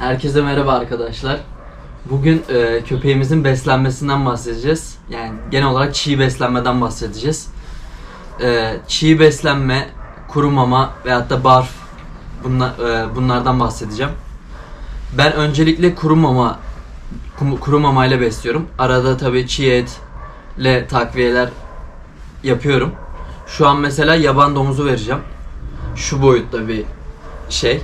Herkese merhaba arkadaşlar. Bugün e, köpeğimizin beslenmesinden bahsedeceğiz. Yani genel olarak çiğ beslenmeden bahsedeceğiz. E, çiğ beslenme, kuru mama veyahut da barf bunla- e, bunlardan bahsedeceğim. Ben öncelikle kuru mama kuru mamayla besliyorum. Arada tabii çiğ etle takviyeler yapıyorum. Şu an mesela yaban domuzu vereceğim. Şu boyutta bir şey.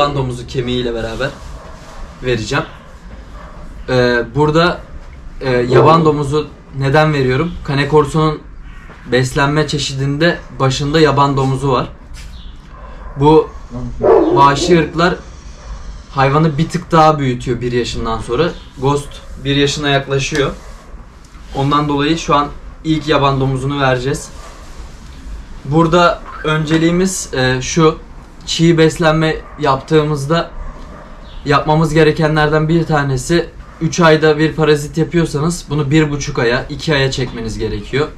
Yaban domuzu kemiğiyle beraber vereceğim. Ee, burada e, yaban domuzu neden veriyorum? Cane Corso'nun beslenme çeşidinde başında yaban domuzu var. Bu vahşi ırklar hayvanı bir tık daha büyütüyor bir yaşından sonra. Ghost bir yaşına yaklaşıyor. Ondan dolayı şu an ilk yaban domuzunu vereceğiz. Burada önceliğimiz e, şu çiğ beslenme yaptığımızda yapmamız gerekenlerden bir tanesi 3 ayda bir parazit yapıyorsanız bunu 1,5 aya 2 aya çekmeniz gerekiyor.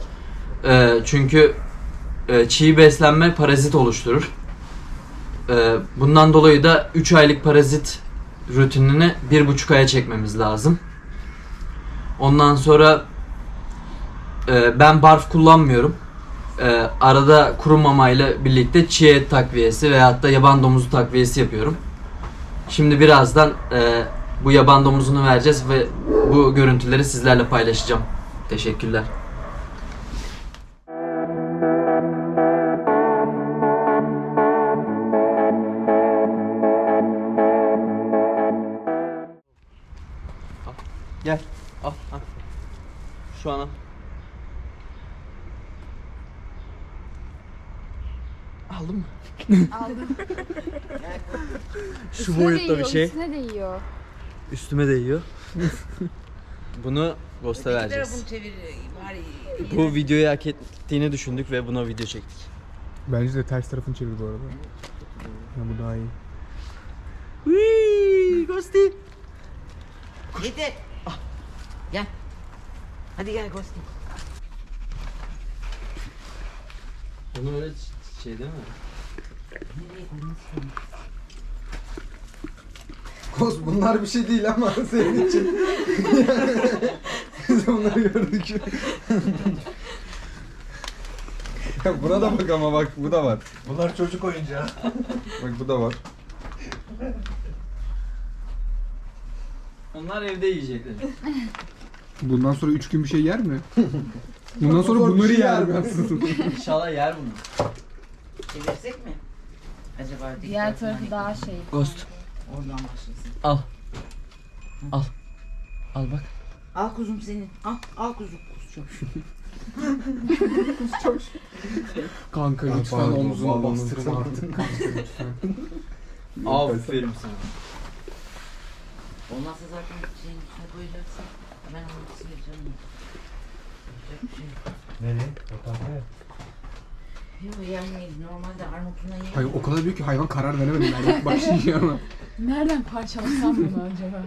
E, çünkü e, çiğ beslenme parazit oluşturur. E, bundan dolayı da 3 aylık parazit rutinini 1,5 aya çekmemiz lazım. Ondan sonra e, ben barf kullanmıyorum. Ee, arada kuru mamayla birlikte çiğ et takviyesi veyahut da yaban domuzu takviyesi yapıyorum. Şimdi birazdan e, bu yaban domuzunu vereceğiz ve bu görüntüleri sizlerle paylaşacağım. Teşekkürler. Aldın mı? Aldım. Şu Üstüne boyutta bir değiyor, şey. Üstüne değiyor. Üstüme değiyor. Bunu Ghost'a vereceğiz. tarafını çevir bari. Bu videoyu hak ettiğini düşündük ve buna video çektik. Bence de ters tarafını çevir bu arada. Ya bu daha iyi. Wii, Ghosty. Yeter. Ah. Gel. Hadi gel Gosti. Bunu öyle şey değil mi? Kos bunlar bir şey değil ama senin için. Biz onları gördük. ya buna da bak ama bak bu da var. Bunlar çocuk oyuncağı. Bak bu da var. Onlar evde yiyecekler. Bundan sonra 3 gün bir şey yer mi? Bundan sonra bunları yer mi aslında? İnşallah yer bunu. Çevirsek mi? Acaba Diğer tarafı daha şey. Ghost. Oradan başlasın. Al. Al. Al bak. Al kuzum senin. Al, al kuzum. Kanka Ya lütfen pardon, omzuna pardon, bastırma artık kanka lütfen. Aferin sana. Olmazsa zaten şeyin üstüne koyacaksın. Ben onu sileceğim. Yapacak bir şey yok. Nereye? Otobüse. Yok normalde armutuna yiyor. Hayır o kadar büyük ki hayvan karar veremedi. Yani başlayacağım ama. Nereden parçalasam bunu acaba?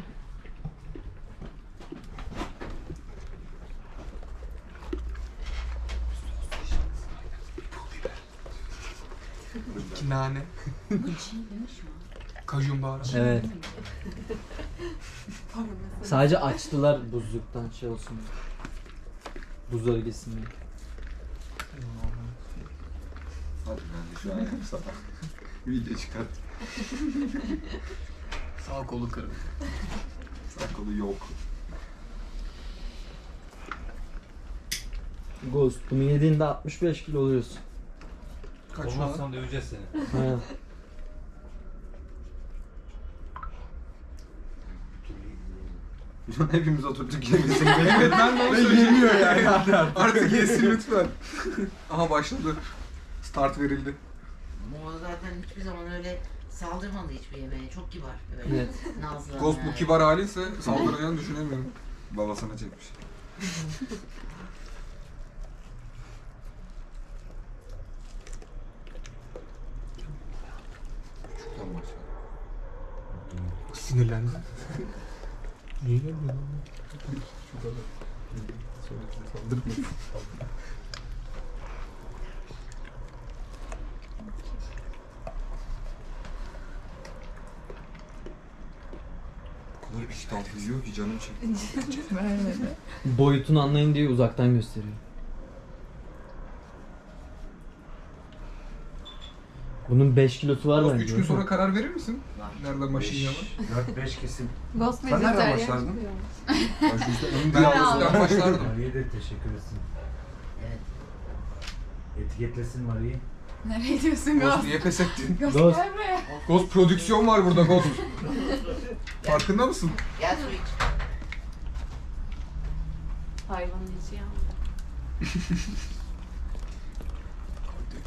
İki nane. Kajun baharatı. Evet. Sadece açtılar buzluktan şey olsun. Buzları gitsin diye. Hadi ben de şu an yapayım sana. Video çıkart. Sağ kolu kırık. Sakalı yok. Ghost bunu yediğinde 65 kilo oluyorsun. Kaç şu an? Olmazsam döveceğiz seni. Ha. Şu an hepimiz oturduk yemesin. evet Ben de onu yemiyor yani. Artık yesin lütfen. Aha başladı. Start verildi. O zaten hiçbir zaman öyle saldırmadı hiçbir yemeğe. Çok kibar. Böyle Evet. nazlı. Ghost bu yani. kibar haliyse saldıracağını düşünemiyorum. Babasına çekmiş. Küçükten başla. Sinirlendi. Niye gelmiyor lan? Saldırma. Öyle bir iştahlı yiyor ki canım çekti. Vermedi. Boyutunu anlayın diye uzaktan gösteriyor. Bunun 5 kilosu var bence. 3 gün sonra karar verir misin? Nerede maşin var? 4-5 kesim. Ghost Sen nereden başlardın? işte ön dünyasından başlardım. Mari'ye de teşekkür etsin. Evet. Etiketlesin Mari'yi. Nereye gidiyorsun Ghost Ghost? niye pes ettin? Ghost Ghost. gel buraya. Ghost prodüksiyon var burada Ghost. Farkında mısın? Gel su iç. Hayvanın içi yandı.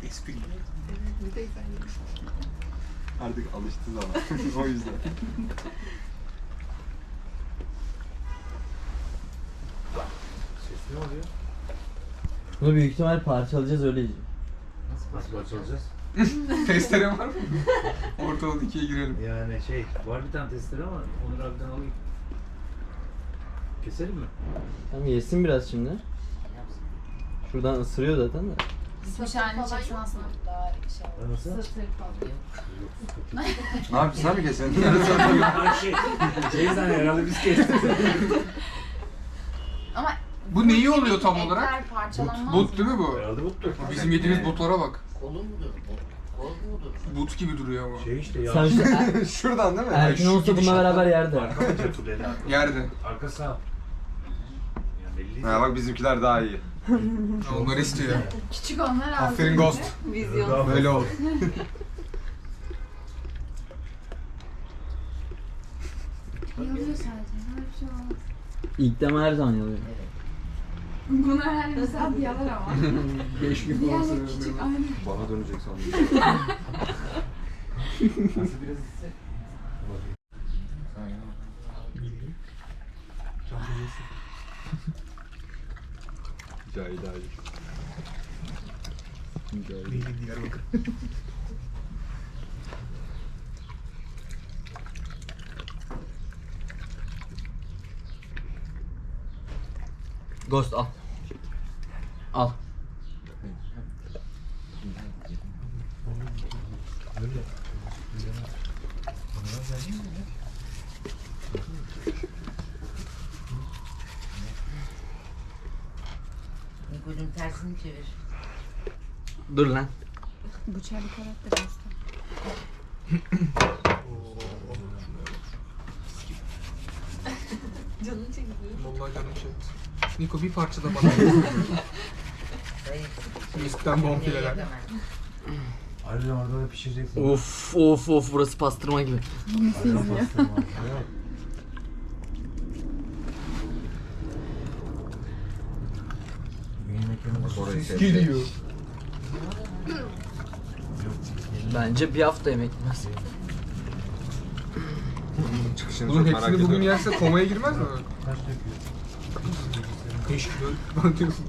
Espri. Bir sen. Artık alıştı zaman. o yüzden. Ses ne oluyor? Bunu büyük ihtimal parçalayacağız öyle yiyeceğiz. Nasıl parçalayacağız? Testere var mı? Ortadan ikiye girelim. Yani şey, var bir tane testere ama Onur abiden alayım. Keselim mi? Tamam yesin biraz şimdi. Şuradan ısırıyor zaten de. Pişmiş halini çeksin aslında daha şey olur. Nasıl? Sırtı falan. Ne yapıyorsun? Sen mi kesin? şey, şey sen herhalde biz kestik. Ama Bu neyi oluyor tam etler olarak? parçalanmaz But değil mi bu? herhalde buttur. Bizim yediğimiz butlara bak. Kolu mudur bu? Kol mudur? But gibi duruyor ama. Şey işte ya. Sen er, Şuradan değil mi? Erkin şu olsa bununla beraber yerdi. Arka mı Cetuleli arka? Yerde. Arka sağ. Ya belli Ha bak bizimkiler daha iyi. Onlar istiyor. küçük onlar ağzı. Aferin Ghost. Vizyon. Böyle ol. Yalıyor sadece. Her şey olmaz. İlk deme her zaman yalıyor. Bunu her bir saat yalar ama. 5 gün falan Diğerleri sonra. küçük aynen. Bana dönecek sandım. Nasıl biraz ise? Cahil cahil. Neydi Diyarbakır? Ghost al. Al. Nikocuğum tersini çevir. Dur lan. Bıçağı bir karakter aslında. Canın çekti. Vallahi canım çekti. Niko bir parça da bana. Miskten bonfileler. Ayrıca orada da pişireceksin. Of of of burası pastırma gibi. Nasıl izliyor? Orayı Ses geliyor. Bence bir hafta yemek yemez. Çıkışını Bunun hepsini bugün yerse komaya girmez mi? Kaç döküyor? 5 kilo falan diyorsun.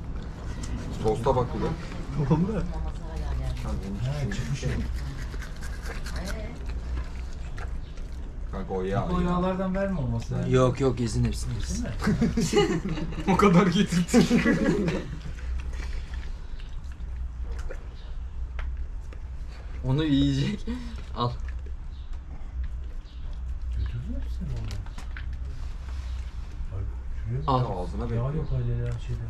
Tosta bak bir de. Tamam da. Kanka o yağ. O yağlardan verme olması lazım. Yok yok yesin hepsini yesin. O kadar getirdim. Onu yiyecek. Al. Götürdün mü sen onu? Al. Ağzına Yağ bekliyor. yok hala ya şeyde.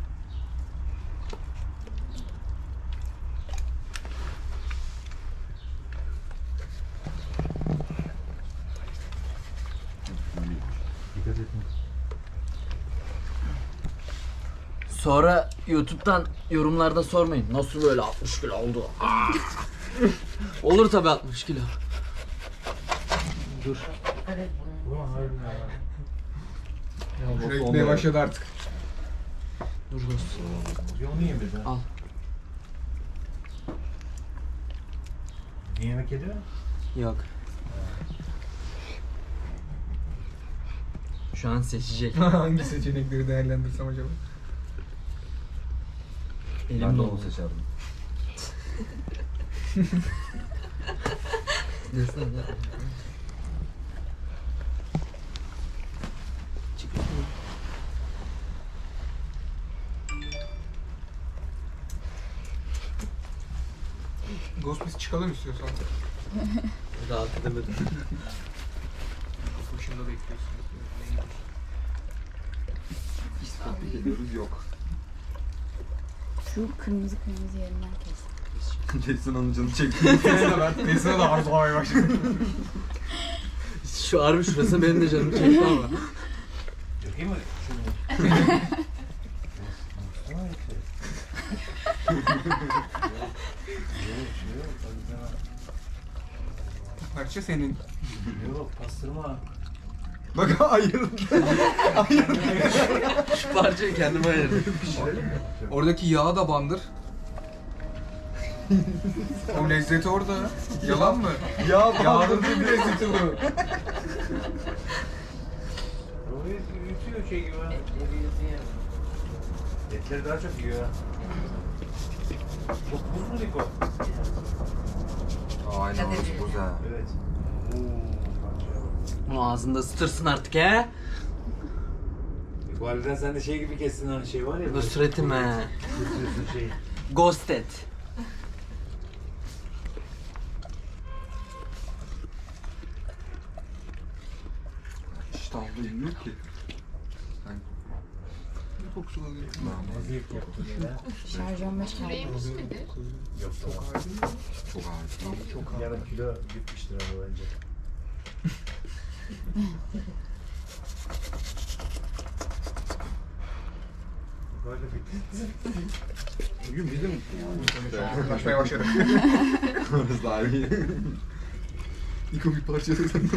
Dikkat etme. Sonra YouTube'dan yorumlarda sormayın. Nasıl böyle 60 kilo oldu? Aa! Olur tabi 60 kilo. Dur. Gitmeye olmadı. başladı artık. Dur yemedin. Al. Bir yemek yedi mi? Yok. Şu an seçecek. Hangi seçenekleri değerlendirsem acaba? Elim Ben de onu seçerdim. Desene. Ghost biz çıkalım istiyorsan. Rahat edemedim. Başında bekliyorsun. İspatlık ediyoruz yok. Şu kırmızı kırmızı yerinden kes. Jason onun canı çekti. Nesine de arzulamaya başladı. Şu harbi şurası benim de canımı çekti ama. Mı? Şunu. Parça senin. Yok pastırma. Bak hayır. Şu parçayı kendime ayırdım. Oradaki yağı da bandır. o lezzeti orada. Yalan mı? Ya Yağdır bir lezzeti bu. O yutuyor şey gibi. Etleri daha çok yiyor ha. Çok buz mu Niko? Aynen orası buz ha. Evet. Oo. Bunu ağzında ısıtırsın artık he. Bu halden sen de şey gibi kestin hani şey var ya. Nusret'im he. Nusret'in şeyi. Ghosted. İştahlı yemiyor ki. Sen Kokusunu alıyor. Nasıl yık yaptın ya? Şarj 15 kaldı. Yok çok ağır. çok ağır. Çok Yarım kilo gitmiştir ama bence. Böyle bitti. Bugün bizim Yaklaşmaya başladı. Orası daha iyi. Niko bir parça gelmek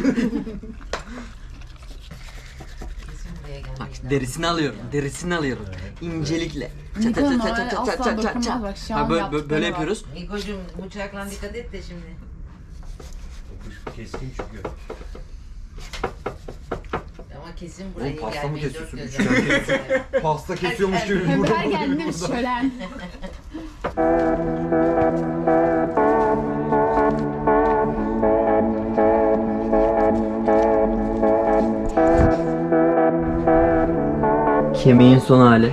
Bak derisini alıyorum. Derisini alıyorum. İncelikle. Çat çat çat çat çat çat çat çat. Ha böyle, böyle yapıyoruz. Nikocuğum bıçakla dikkat et de şimdi. Dokuş keskin çünkü. Kesin buraya Oğlum pasta mı gelmeyi dört kesiyorsun? gözle Üçgen bekliyor. Pasta kesiyormuş gibi. Öper bir şölen. Kemiğin son hali.